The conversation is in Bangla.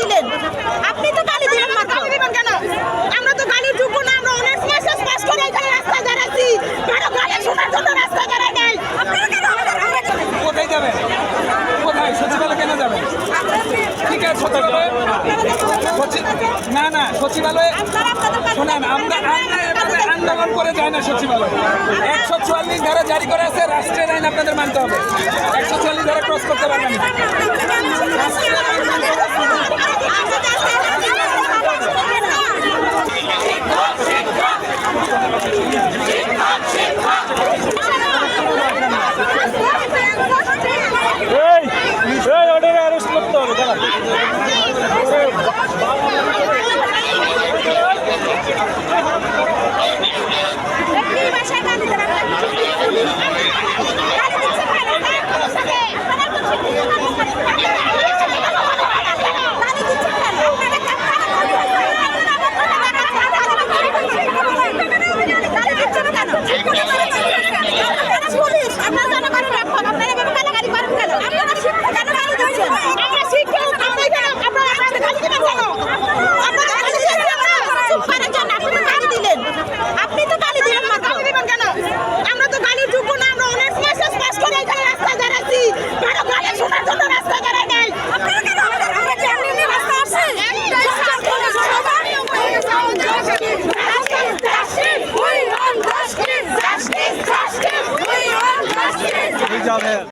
দিলেন? আপনি তো গালি দিলেন মাত্র। গালি দিবেন কেন? আমরা তো গালির যোগ্য না আমরা অনেক মাসে পাস করে এখানে রাস্তায় দাঁড়াচ্ছি কারও গালি শোনার জন্য রাস্তায় দাঁড়ায় নাই। আপনারা কেন কোথায় যাবেন? কোথায়? সচিবালয় কেন যাবেন? ঠিক আছে সচিবালয়। না না সচিবালয়ে শোনেন আমরা আমরা আন্দোলন করে যাই না সচিবালয়। একশো চুয়াল্লিশ ধারা জারি করা আছে রাষ্ট্রের আইন আপনাদের মানতে হবে। একশো চুয়াল্লিশ ধারা ক্রস করতে পারবেন না। এই じゃ。